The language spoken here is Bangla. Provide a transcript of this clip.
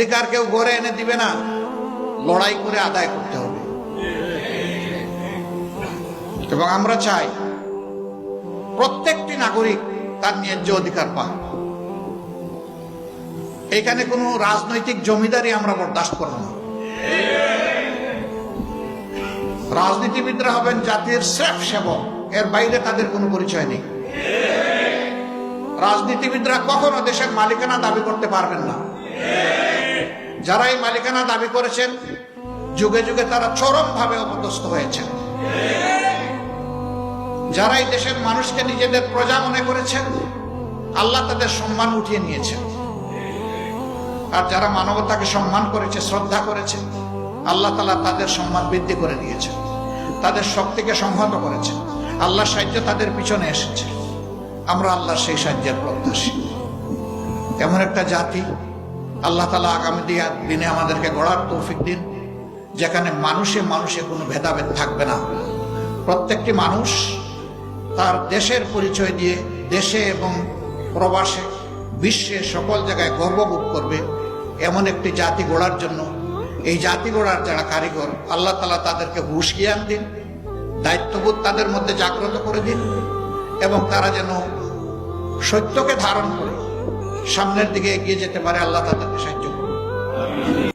অধিকার কেউ গড়ে এনে দিবে না। লড়াই করে আদায় করতে হবে। এবং আমরা চাই প্রত্যেকটি নাগরিক তার ন্যায্য অধিকার পাক। এখানে কোনো রাজনৈতিক জমিদারি আমরা বরদাস্ত করব না। রাজনীতিবিদরা হবেন জাতির শ্রেফ সেবক, এর বাইরে তাদের কোনো পরিচয় নেই। রাজনীতিবিদরা কখনো দেশের মালিকানা দাবি করতে পারবেন না। যারা এই মালিকানা দাবি করেছেন, যুগে যুগে তারা চরমভাবে অপদস্থ হয়েছেন। যারা এই দেশের মানুষকে নিজেদের প্রজা মনে করেছেন, আল্লাহ তাদের সম্মান উঠিয়ে নিয়েছেন। আর যারা মানবতাকে সম্মান করেছে, শ্রদ্ধা করেছে, আল্লাহ তালা তাদের সম্মান বৃদ্ধি করে দিয়েছেন। তাদের শক্তিকে সংহত করেছেন। আল্লাহ সাহায্য তাদের পিছনে এসেছে। আমরা আল্লাহর সেই সাহায্যের প্রত্যাশী। এমন একটা জাতি আল্লাহ তালা আগামী দিনে আমাদেরকে গড়ার তৌফিক দিন। যেখানে মানুষে মানুষে কোনো ভেদাভেদ থাকবে না। প্রত্যেকটি মানুষ তার দেশের পরিচয় দিয়ে দেশে এবং প্রবাসে বিশ্বে সকল জায়গায় গর্ববোধ করবে। এমন একটি জাতি গড়ার জন্য এই জাতি গড়ার যারা কারিগর, আল্লাহ তালা তাদেরকে হুশ জ্ঞান দিন, দায়িত্ববোধ তাদের মধ্যে জাগ্রত করে দিন এবং তারা যেন সত্যকে ধারণ করে। সামনের দিকে এগিয়ে যেতে পারে আল্লাহ তাদেরকে সাহায্য করুন।